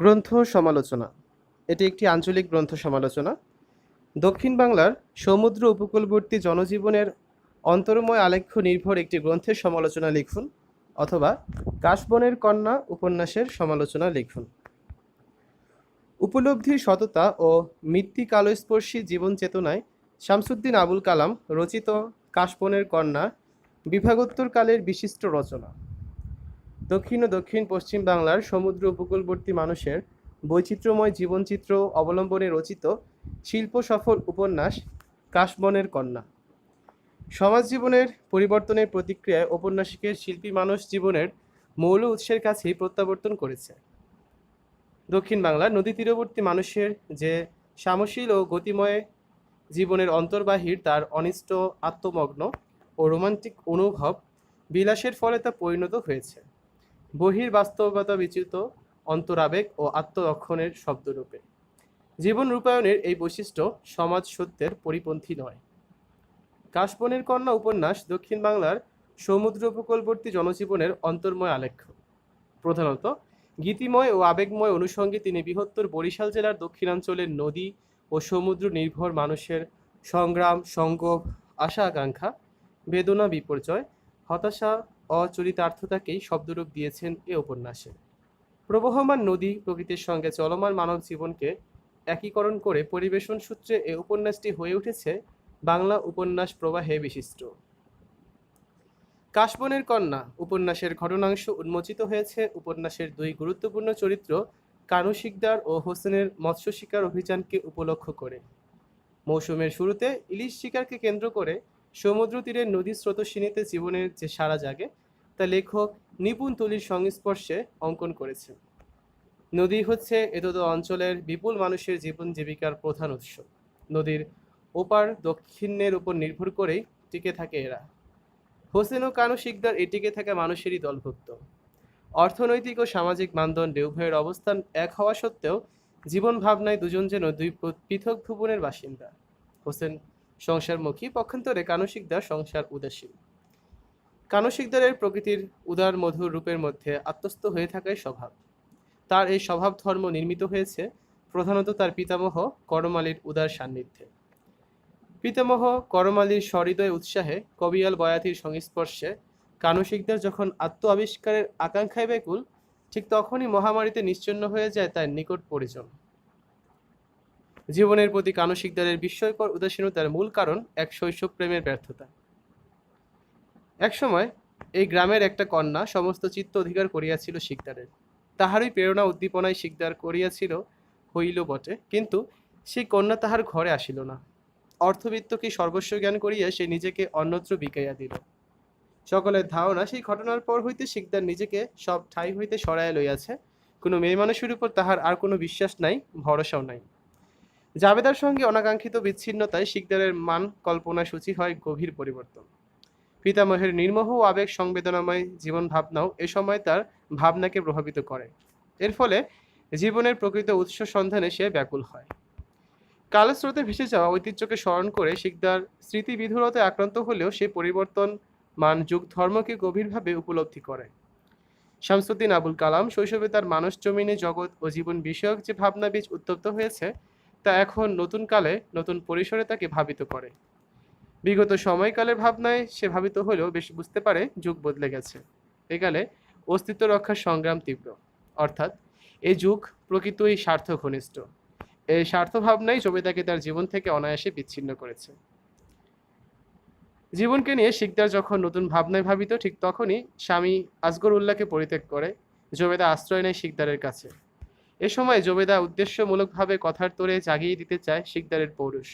গ্রন্থ সমালোচনা। এটি একটি আঞ্চলিক গ্রন্থ সমালোচনা। দক্ষিণ বাংলার সমুদ্র উপকূলবর্তী জনজীবনের অন্তর্ময় আলেখ্য নির্ভর একটি গ্রন্থের সমালোচনা লিখুন অথবা কাশবনের কন্যা উপন্যাসের সমালোচনা লিখুন। উপলব্ধির সততা ও মৃত্তিক আলোস্পর্শী জীবন চেতনায় শামসুদ্দিন আবুল কালাম রচিত কাশবনের কন্যা বিভাগোত্তরকালের বিশিষ্ট রচনা। দক্ষিণ ও দক্ষিণ পশ্চিম বাংলার সমুদ্র উপকূলবর্তী মানুষের বৈচিত্র্যময় জীবনচিত্র অবলম্বনে রচিত শিল্প সফল উপন্যাস কাশবনের কন্যা। সমাজ জীবনের পরিবর্তনের প্রতিক্রিয়ায় ঔপন্যাসিকের শিল্পী মানুষ জীবনের মৌল উৎসের কাছেই প্রত্যাবর্তন করেছে। দক্ষিণ বাংলার নদী তীরবর্তী মানুষের যে সামশীল ও গতিময় জীবনের অন্তর্বাহির, তার অনিষ্ট, আত্মমগ্ন ও রোমান্টিক অনুভব বিলাসের ফলে তা পরিণত হয়েছে। বহির বাস্তবতা বিচিত অন্তরাবেগ ও আত্মরক্ষণের শব্দরূপে। জীবন রূপায়ণের এই বৈশিষ্ট্য সমাজ সত্যের পরিপন্থী নয়। কাশবনের কন্যা উপন্যাস দক্ষিণ বাংলার সমুদ্র উপকূলবর্তী জনজীবনের অন্তর্ময় আলেখ্য। প্রধানত, গীতিময় ও আবেগময় অনুষঙ্গে তিনি বৃহত্তর বরিশাল জেলার দক্ষিণাঞ্চলের নদী ও সমুদ্র নির্ভর মানুষের সংগ্রাম সংকোপ আশা আকাঙ্ক্ষা বেদনা, বিপর্যয়, হতাশা অচরিতার্থতাকেই শব্দরূপ দিয়েছেন এ উপন্যাসে। প্রবহমান নদী প্রকৃতির সঙ্গে চলমান মানব জীবনকে একীকরণ করে পরিবেশন সূত্রে এ উপন্যাসটি হয়ে উঠেছে বাংলা উপন্যাস প্রবাহে বিশিষ্ট। কাশবনের কন্যা উপন্যাসের ঘটনাংশ উন্মোচিত হয়েছে। উপন্যাসের দুই গুরুত্বপূর্ণ চরিত্র কানু শিকদার ও হোসেনের মৎস্য শিকার অভিযানকে উপলক্ষ করে। মৌসুমের শুরুতে ইলিশ শিকারকে কেন্দ্র করে সমুদ্র তীরে নদী স্রোতস্বিনীতে জীবনের যে সারা জাগে, তা লেখক নিপুণ তুলির সংস্পর্শে অঙ্কন করেছেন। নদী হচ্ছে এতদ অঞ্চলের বিপুল মানুষের জীবন জীবিকার প্রধান উৎস। নদীর ওপার দক্ষিণের উপর নির্ভর করেই টিকে থাকে এরা। হোসেন ও কানু শিকদার এ টিকে থাকা মানুষেরই দলভুক্ত। অর্থনৈতিক ও সামাজিক মানদণ্ডে উভয়ের অবস্থান এক হওয়া সত্ত্বেও জীবন ভাবনায় দুজন যেন দুই পৃথক ভুবনের বাসিন্দা। হোসেন সংসারমুখী, পক্ষান্তরে কানু শিকদার সংসার উদাসীন। কানু শিকদারের প্রকৃতির উদার মধুর রূপের মধ্যে আত্মস্থ হয়ে থাকাই স্বভাব। তার এই স্বভাব ধর্ম নির্মিত হয়েছে প্রধানত তার পিতামহ করমালির উদার সান্নিধ্যে। পিতামহ করমালির সহৃদয় উৎসাহে কবিয়াল বয়াতির সংস্পর্শে কানু শিকদার যখন আত্ম আবিষ্কারের আকাঙ্ক্ষায় ব্যাকুল, ঠিক তখনই মহামারীতে নিশ্চিন্ন হয়ে যায় তার নিকট পরিজন। জীবনের প্রতি কানু শিকদারের বিস্ময়কর উদাসীনতার মূল কারণ এক শৈশব প্রেমের ব্যর্থতা। একসময় এই গ্রামের একটা কন্যা সমস্ত চিত্ত অধিকার করিয়াছিল শিকদারের। তাহারই প্রেরণা উদ্দীপনায় শিকদার করিয়াছিল হইল বটে, কিন্তু সেই কন্যা তাহার ঘরে আসিল না। অর্থবিত্তকে সর্বস্ব জ্ঞান করিয়া সে নিজেকে অন্যত্র বিকাইয়া দিল। সকলের ধারণা সেই ঘটনার পর হইতে শিকদার নিজেকে সব ঠাই হইতে সরাইয়া লইয়াছে। কোনো মেয়ে মানুষের উপর তাহার আর কোনো বিশ্বাস নাই, ভরসাও নাই। জাবেদার সঙ্গে অনাকাঙ্ক্ষিত বিচ্ছিন্নতায় শিকদারের মান কল্পনা সূচি হয় গভীর পরিবর্তন। পিতামহের নির্মোহ আবেগ সংবেদনাময় জীবন ভাবনাও এ সময় তার ভাবনাকে প্রভাবিত করে। এর ফলে জীবনের প্রকৃত উৎস সন্ধানে সে ব্যাকুল হয়। কালস্রোতে ভেসে যাওয়া ঐতিহ্যকে স্মরণ করে শিকদার স্মৃতিবিধুরতায় আক্রান্ত হলেও সে পরিবর্তন, মান, যুগ, ধর্মকে গভীরভাবে উপলব্ধি করে। শামসুদ্দিন আবুল কালাম শৈশবে তার মানস জমিনে জগৎ ও জীবন বিষয়ক যে ভাবনা বীজ উত্তপ্ত হয়েছে তা এখন নতুন কালে নতুন পরিসরে তাকে ভাবিত করে। বিগত সময়কালের ভাবনায় সে ভাবিত হলেও বেশ বুঝতে পারে যুগ বদলে গেছে। একালে অস্তিত্ব রক্ষার সংগ্রাম তীব্র। অর্থাৎ এই যুগ প্রকৃতই স্বার্থ ঘনিষ্ঠ এই স্বার্থ ভাবনাই জবেদাকে তার জীবন থেকে অনায়াসে বিচ্ছিন্ন করেছে। জীবনকে নিয়ে শিকদার যখন নতুন ভাবনায় ভাবিত, ঠিক তখনই স্বামী আসগর উল্লাহকে পরিত্যাগ করে জবেদা আশ্রয় নেয় শিকদারের কাছে। এ সময় জবেদা উদ্দেশ্যমূলকভাবে কথার তোরে জাগিয়ে দিতে চায় শিকদারের পৌরুষ।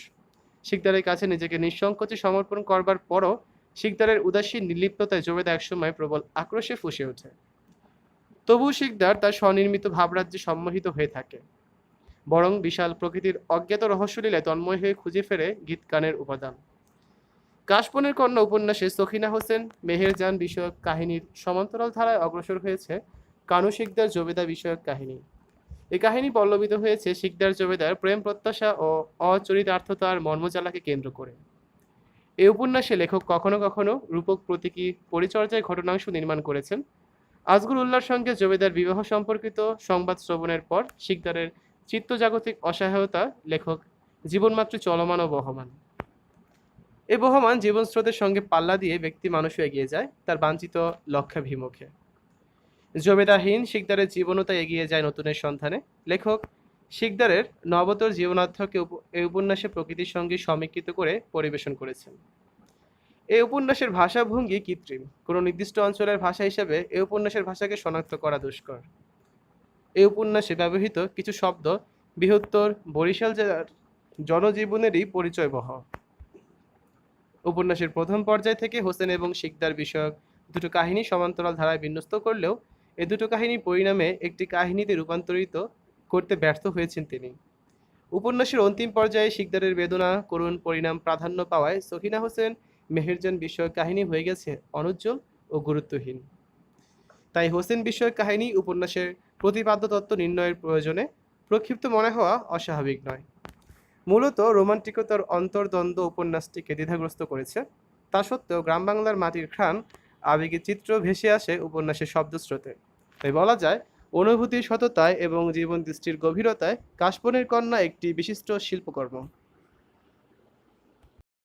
শিকদারের কাছে নিজেকে নিঃসংকোচে সমর্পণ করবার পরও শিকদারের উদাসীন নির্লিপ্ততায় জবেদা একসময় প্রবল আক্রোশে ফুসে ওঠে। তবু শিকদার তার স্বনির্মিত ভাবরাজ্যে সম্মোহিত হয়ে থাকে। বরং বিশাল প্রকৃতির অজ্ঞাত রহস্যলীলায় তন্ময় হয়ে খুঁজে ফেরে গীত গানের উপাদান। কাশবনের কন্যা উপন্যাসে সখিনা হোসেন মেহেরজান বিষয়ক কাহিনীর সমান্তরাল ধারায় অগ্রসর হয়েছে কানু শিকদার জবেদা বিষয়ক কাহিনী। এই কাহিনী পল্লবিত হয়েছে শিকদার জবেদার প্রেম প্রত্যাশা ও অচরিতার্থতার মর্মজালাকে কেন্দ্র করে। এই উপন্যাসে লেখক কখনো কখনো রূপক প্রতীকী পরিচর্যায় ঘটনাংশ নির্মাণ করেছেন। আজগুল উল্লাহর সঙ্গে জবেদার বিবাহ সম্পর্কিত সংবাদ শ্রবণের পর শিকদারের চিত্তজাগতিক অসহায়তা লেখক জীবনমাত্র চলমান ও বহমান। এ বহমান জীবনস্রোতের সঙ্গে পাল্লা দিয়ে ব্যক্তি মানুষও এগিয়ে যায়, তার বাঞ্ছিত লক্ষ্যাভিমুখে। জবেদাহীন শিকদারের জীবনতা এগিয়ে যায় নতুনের সন্ধানে। লেখক শিকদারের নবতর জীবনার্থকে এই উপন্যাসে প্রকৃতির সঙ্গে সমীক্ষিত করে পরিবেশন করেছেন। এই উপন্যাসের ভাষাভঙ্গি কৃত্রিম। কোনো নির্দিষ্ট অঞ্চলের ভাষা হিসেবে এই উপন্যাসের ভাষাকে শনাক্ত করা দুষ্কর। এই উপন্যাসে ব্যবহৃত কিছু শব্দ বৃহত্তর বরিশাল জেলার জনজীবনেরই পরিচয়বহ। উপন্যাসের প্রথম পর্যায় থেকে হোসেন এবং শিকদার বিষয়ক দুটো কাহিনী সমান্তরাল ধারায় বিন্যস্ত করলেও এ দুটো কাহিনী পরিণামে একটি কাহিনীতে রূপান্তরিত করতে ব্যর্থ হয়েছেন তিনি। উপন্যাসের অন্তিম পর্যায়ে শিকদারের বেদনা, করুণ পরিণাম প্রাধান্য পাওয়ায় সখিনা হোসেন মেহেরজান বিষয়ক কাহিনী হয়ে গেছে অনুজ্জ্বল ও গুরুত্বহীন। তাই হোসেন বিষয়ক কাহিনী উপন্যাসের প্রতিপাদ্য তত্ত্ব নির্ণয়ের প্রয়োজনে প্রক্ষিপ্ত মনে হওয়া অস্বাভাবিক নয়। মূলত রোমান্টিকতার অন্তর্দ্বন্দ্ব উপন্যাসটিকে দ্বিধাগ্রস্ত করেছে। তা সত্ত্বেও গ্রাম বাংলার মাটির ঘ্রাণ আবেগের চিত্র ভেসে আসে উপন্যাসের শব্দস্রোতে। তাই বলা যায়, অনুভূতির সততায় এবং জীবন দৃষ্টির গভীরতায় কাশবনের কন্যা একটি বিশিষ্ট শিল্পকর্ম।